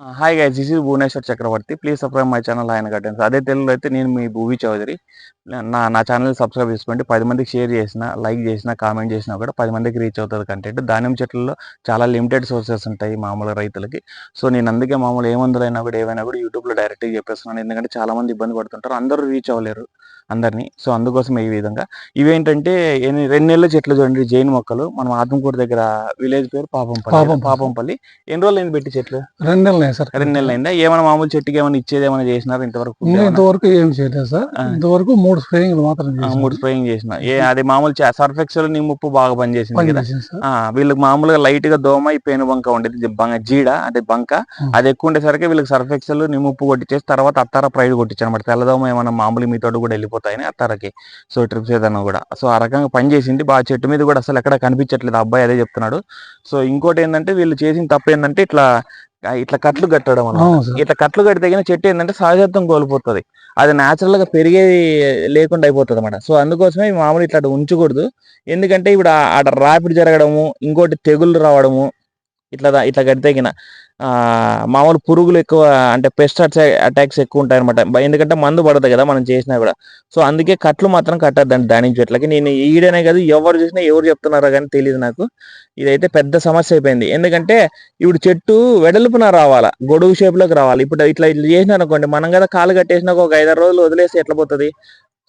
Hi guys this is Bhuvaneshwar Chakravarthi. Please subscribe my channel ఆయన guidance అదే తెలుగులో అయితే నేను మీ భూవి చౌదరి. నా నా ఛానల్ సబ్స్క్రైబ్ చేసుకోండి. పది మందికి షేర్ చేసిన లైక్ చేసిన కామెంట్ చేసినా కూడా పది మందికి రీచ్ అవుతుంది కంటెంట్ దానిమ్మ చెట్లలో చాలా లిమిటెడ్ సోర్సెస్ ఉంటాయి మామూలు రైతులకి. సో నేను అందుకే మామూలు ఏ మందులైనా కూడా ఏవైనా కూడా యూట్యూబ్లో డైరెక్ట్గా చెప్పేస్తున్నాను. ఎందుకంటే చాలా మంది ఇబ్బంది పడుతుంటారు. అందరూ రీచ్ అవ్వలేరు. అందరినీ. సో అందుకోసం ఈ విధంగా. ఇవేంటంటే రెండు నెలల చెట్లు చూడండి జైన్ మొక్కలు. మనం ఆత్మకూరు దగ్గర విలేజ్ పేరు పాపంపల్లి. పాపంపల్లి. పాపంపల్లి. ఎన్ని రోజులు అయింది పెట్టి చెట్లు? రెండు నెలలు సార్. రెండు నెలలు అయిందా ఏమైనా మామూలు చెట్టుకి ఏమైనా ఇచ్చేది ఏమైనా చేసినారు ఇంతవరకు? ఇంతవరకు ఏం చేయలేదు సార్. ఇంతవరకు మూడు స్ప్రేయింగ్లు మాత్రం. మూడు స్ప్రేయింగ్ చేసిన. ఏ అది మామూలు సర్ఫెక్సల్ నీ ముప్పు బాగా పనిచేసింది పని కదా. వీళ్ళకి మామూలుగా లైట్గా దోమ ఈ పేను బంక ఉండేది. బంక జీడ అదే బంక. అది ఎక్కువ ఉండేసరికి వీళ్ళకి సర్ఫెక్సల్ నిమ్ముప్పు కొట్టించేసి తర్వాత అత్తార ప్రైడ్ కొట్టించాను అనమాట తెల్లదోమ ఏమైనా మామూలు మీతో కూడా వెళ్ళిపోతాయని అత్తారకి. సో ట్రిప్స్ ఏదైనా కూడా. సో ఆ రకంగా పని చేసింది. బాగా చెట్టు మీద కూడా అసలు ఎక్కడ కనిపించట్లేదు. ఆ అబ్బాయి అదే చెప్తున్నాడు. సో ఇంకోటి ఏంటంటే వీళ్ళు చేసిన తప్పు ఏంటంటే ఇట్లా ఇట్లా కట్లు కట్టడం అన్నమాట. ఇట్లా కట్లు తగిన చెట్టు ఏంటంటే సహజత్వం కోల్పోతుంది. అది natural గా పెరిగేది లేకుండా అయిపోతుంది అనమాట సో అందుకోసమే మామూలు ఇట్లా ఉంచకూడదు. ఎందుకంటే ఇప్పుడు ఆడ రాపిడి జరగడము ఇంకోటి తెగుళ్ళు రావడము ఇట్లా ఇట్లా కడితే గిన మామూలు పురుగులు ఎక్కువ అంటే పెస్ట్ అటాక్స్ ఎక్కువ ఉంటాయి అనమాట ఎందుకంటే మందు పడదు కదా మనం చేసినా కూడా. సో అందుకే కట్లు మాత్రం కట్టద్దండి దాని చెట్లకి. నేను ఈడనే కాదు ఎవరు చూసినా ఎవరు చెప్తున్నారో కానీ తెలియదు నాకు. ఇదైతే పెద్ద సమస్య అయిపోయింది. ఎందుకంటే ఇప్పుడు చెట్టు వెడల్పున రావాలా గొడుగు షేప్లోకి రావాలి. ఇప్పుడు ఇట్లా ఇట్లా చేసినారు అనుకోండి మనం కదా కాలు కట్టేసినాక ఒక ఐదారు రోజులు వదిలేసి ఎట్లా పోతుంది?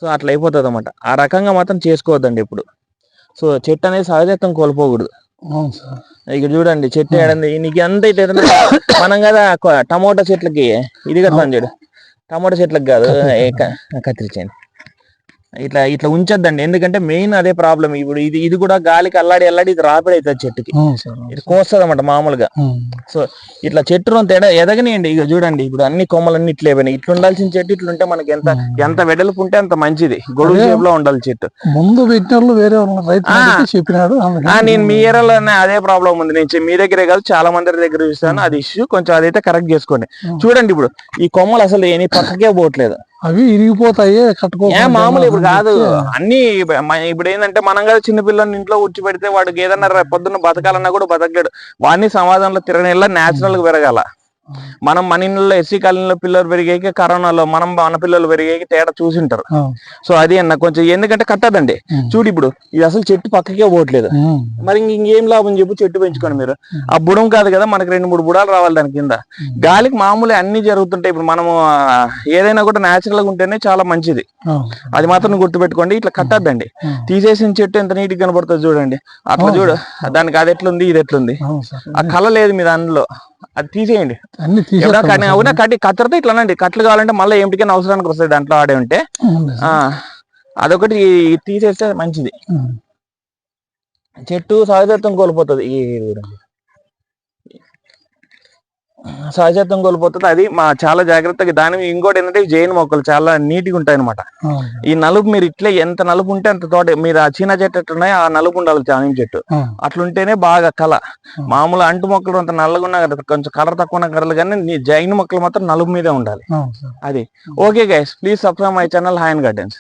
సో అట్లా అయిపోతుంది అనమాట ఆ రకంగా మాత్రం చేసుకోవద్దండి ఇప్పుడు సో చెట్టు అనేది సహజత్వం కోల్పోకూడదు. ఇక్కడ చూడండి చెట్టు ఏడంది. నీకు ఎంత ఏదైనా మనం కదా టమోటా చెట్లకి ఇది కదా చూడు. టమోటా చెట్లకు కాదు కత్తిరించండి ఇట్లా ఇట్లా ఉంచొద్దండి. ఎందుకంటే మెయిన్ అదే ప్రాబ్లం ఇప్పుడు ఇది ఇది కూడా గాలికి అల్లాడి అల్లాడి ఇది రాపిడి అవుతుంది చెట్టుకి. ఇది కోస్తుంది అనమాట మామూలుగా. ఉమ్. ఇట్లా చెట్టు అంత ఎడ ఎదగనియండి. ఇక చూడండి ఇప్పుడు అన్ని కొమ్మలన్నీ ఇట్లా అయిపోయినాయి ఇట్లా ఉండాల్సిన చెట్టు ఇట్లుంటే మనకి ఎంత ఎంత వెడల్పు ఉంటే అంత మంచిది. గొడుగు. షేప్లో ఉండాలి చెట్టు. ముందు వేరే చెప్పినాడు నేను మీ ఏరియాలోనే అదే ప్రాబ్లం ఉంది. నేను మీ దగ్గరే కాదు చాలా మంది దగ్గర చూస్తాను. అది ఇష్యూ. కొంచెం అదైతే కరెక్ట్ చేసుకోండి. చూడండి ఇప్పుడు ఈ కొమ్మలు అసలు ఏ పక్కకే పోవట్లేదు. అవి ఇరిగిపోతాయి కట్టుకో మామూలు ఇప్పుడు కాదు. అన్ని ఇప్పుడు ఏంటంటే మనం కదా చిన్న పిల్లల్ని ఇంట్లో కూర్చి పెడితే వాడికి ఏదన్నా పొద్దున్న బతకాలన్నా కూడా బతకలేడు. వాడిని సమాజంలో తిరగనేలా నేచురల్గా పెరగాల. మనం మన ఇళ్ళలో ఎస్సీ కాలనీలో పిల్లలు పెరిగాక కరోనాలో మనం మన పిల్లలు పెరిగాక తేడా చూసింటారు. సో అది అన్న కొంచెం ఎందుకంటే కట్టదండి. చూడు ఇప్పుడు ఇది అసలు చెట్టు పక్కకే పోవట్లేదు మరి ఇంక లాభం చెప్పు చెట్టు పెంచుకోండి మీరు. ఆ బుడం కాదు కదా మనకి రెండు మూడు బుడాలు రావాలి దాని కింద. గాలికి మామూలు అన్ని జరుగుతుంటాయి. ఇప్పుడు మనము ఏదైనా కూడా నేచురల్గా ఉంటేనే చాలా మంచిది. అది మాత్రం గుర్తుపెట్టుకోండి. ఇట్లా కట్టద్దండి. తీసేసిన చెట్టు ఎంత నీట్గా కనబడుతుంది చూడండి. అట్లా. చూడు. దానికి అది ఎట్లుంది ఇది ఎట్లుంది. ఆ కళ లేదు మీ దానిలో అది తీసేయండి. అన్ని తీసేస్తాం అవునా? కట్టి కత్తెరతో ఇట్లానండి. కట్లు కావాలంటే మళ్ళీ ఏమిటికైనా అవసరానికి వస్తాయి దాంట్లో ఆడే ఉంటే. ఆ అదొకటి తీసేస్తే మంచిది. చెట్టు సహజత్వం కోల్పోతుంది. ఈ. సహజత్వం కోల్పోతుంది. అది మా చాలా జాగ్రత్తగా దాని ఇంకోటి ఏంటంటే జైన్ మొక్కలు చాలా నీట్గా ఉంటాయి అనమాట ఈ నలుపు మీరు ఇట్లే ఎంత నలుపు ఉంటే అంత తోట మీరు ఆ చీనా చెట్టు ఎట్లున్నాయో ఆ నలుపు ఉండాలి చానియం చెట్టు. అట్లుంటేనే బాగా కళ. మామూలు అంటు మొక్కలు అంత నల్లగా ఉన్నా కదా కొంచెం కలర్ తక్కువ ఉన్న కలర్లు కానీ నీ జైన్ మొక్కలు మాత్రం నలుపు మీదే ఉండాలి. అది. Okay guys please subscribe my channel హాయన్ gardens